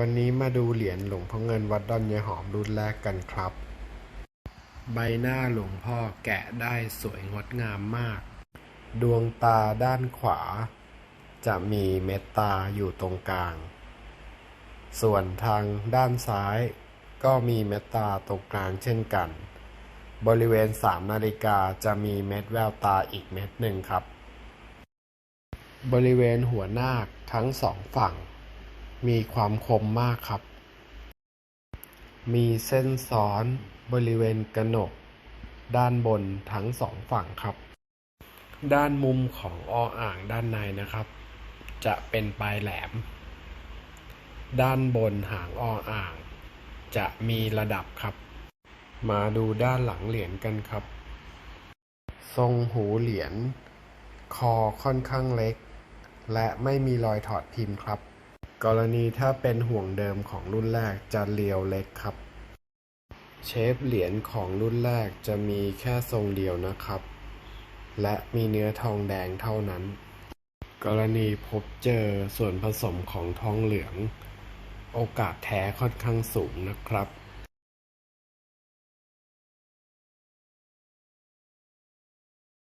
วันนี้มาดูเหรียญหลวงพ่อเงินวัดดอนยายหอมรุ่นแรกกันครับ ใบหน้าหลวงพ่อแกะได้สวยงดงามมาก ดวงตาด้านขวา จะมีเม็ดตาอยู่ตรงกลาง ส่วนทางด้านซ้าย ก็มีเม็ดตาตรงกลางเช่นกัน บริเวณสามนาฬิกาจะมีเม็ดแววตาอีกเม็ดหนึ่งครับ บริเวณหัวหน้าทั้งสองฝั่ง มีความคมมากครับ มีเส้นซ้อนบริเวณกระหนก ด้านบนทั้งสองฝั่งครับ ด้านมุมของออ่างด้านในนะครับ จะเป็นปลายแหลม ด้านบนหางออ่าง จะมีระดับครับ มาดูด้านหลังเหรียญกันครับ ทรงหูเหรียญคอค่อนข้างเล็ก และไม่มีรอยถอดพิมพ์ครับ กรณีถ้าเป็นห่วงเดิมของรุ่นแรกจะเรียวเล็กครับ เชฟเหรียญของรุ่นแรกจะมีแค่ทรงเดียวนะครับ และมีเนื้อทองแดงเท่านั้น กรณีพบเจอส่วนผสมของทองเหลือง โอกาสแท้ค่อนข้างสูงนะครับ